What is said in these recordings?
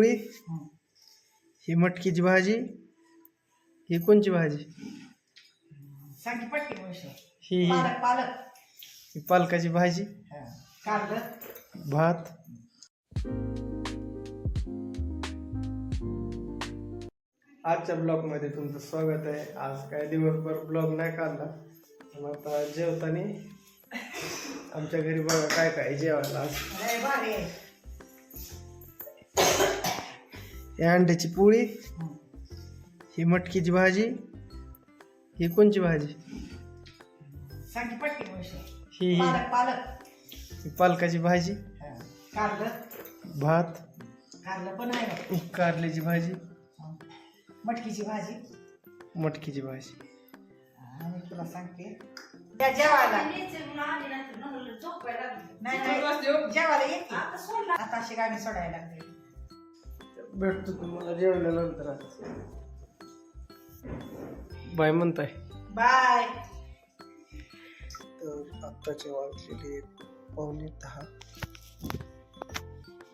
पोळी ही मटकीची भाजी ही कोणची भाजी? सांगी पटकी गोष्ट ही ही पालक पालक. ही पालकाची भाजी. कारलं. भात. आजच्या ब्लॉगमध्ये तुमचं स्वागत आहे. आज काय दिवसभर ब्लॉग नाही काढला. पण आता जेवताना आमच्या घरी बघा काय काय जेवायला आज. लय भारी आहे. ही अंड्याची पोळी ही मटकीची भाजी ही कोणची भाजी? सांगी पटकी गोष्ट ही ही पालक पालक. ही पालकाची भाजी. कारलं. भात. कारलं पण आहे. बघ. कारल्याची भाजी. मटकीची भाजी. मटकीची भाजी. तुला सांगते. त्या जेवायला. नाही नाही. जेवायला येते. आता अशी गाणी सोडायला लागते भेटतो तुम्हाला जेवल्यानंतर. बाय म्हणताय. बाय. तर आत्ताचे वाजलेले पावणे दहा.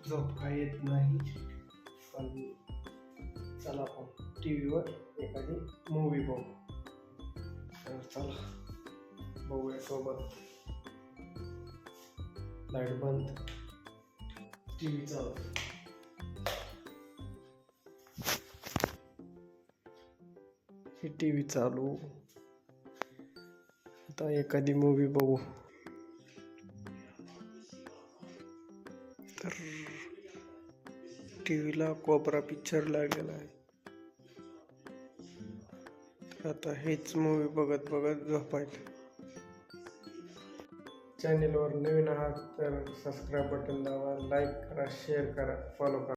झोप काय येत नाही पण चला आपण टी व्हीवर एखादी मूवी बघू. तर चला बघूया सोबत. लाइट बंद. टी व्ही चालू. ही टी व्ही चालू. आता एखादी मूवी बघू. तर टी व्हीला कोपरा पिक्चर लागलेला आहे. तर आता हेच मूवी बघत बघत झोपायचं. चॅनेलवर नवीन आहात तर सबस्क्राईब बटन दाबा लाईक करा शेअर करा फॉलो करा.